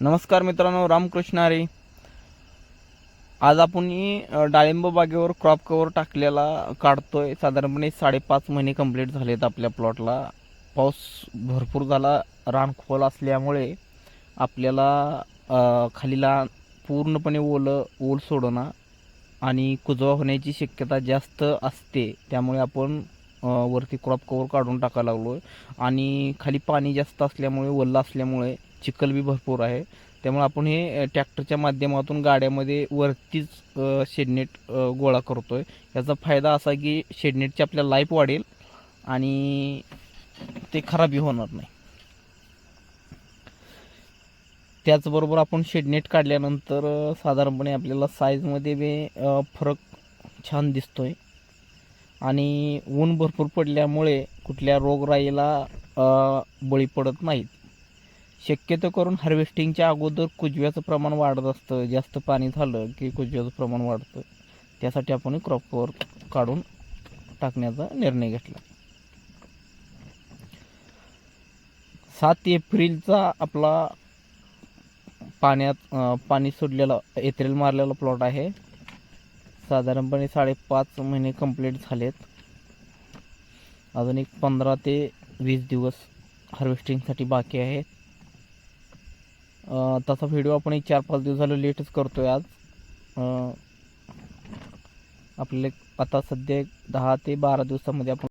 नमस्कार मित्रांनो रामकृष्ण हरी. आज आपण डाळिंब बागेवर क्रॉप कवर टाकलेला काढतोय. साधारणपणे साडेपाच महिने कंप्लीट झालेत आपल्या प्लॉटला. पाऊस भरपूर झाला रान खोल असल्यामुळे आपल्याला खालीला पूर्णपणे ओलं ओल सोडणं आणि कुजवा होण्याची शक्यता जास्त असते. त्यामुळे आपण वरती क्रॉप कवर काढून टाकायला लागलो आहे आणि खाली पाणी जास्त असल्यामुळे वल्ल असल्यामुळे चिखल बी भरपूर आहे. त्यामुळे आपण हे ट्रॅक्टरच्या माध्यमातून गाड्यामध्ये वरतीच शेडनेट गोळा करतो आहे याचा फायदा असा की शेडनेटची आपल्या लाईफ वाढेल आणि ते खराबी होणार नाही. त्याचबरोबर आपण शेडनेट काढल्यानंतर साधारणपणे आपल्याला साईजमध्ये बी फरक छान दिसतो आहे आणि ऊन भरपूर पडल्यामुळे कुठल्या रोगराईला बळी पडत नाहीत. शक्यतो करून हार्वेस्टिंगच्या अगोदर कुजव्याचं प्रमाण वाढत असतं. जास्त पाणी झालं की कुजव्याचं प्रमाण वाढतं. त्यासाठी आपण क्रॉप काढून टाकण्याचा निर्णय घेतला. सात एप्रिलचा आपला पाण्यात पाणी सोडलेला एप्रिल मारलेला प्लॉट आहे. साधारणपणे साडेपाच महिने कंप्लीट झालेत. अजून एक पंधरा ते वीस दिवस हार्वेस्टिंगसाठी बाकी आहेत. तसा व्हिडिओ आपण एक चार पाच दिवस झालं लेटच करतो आहे आज. आपल्याला आता सध्या दहा ते बारा दिवसामध्ये आपण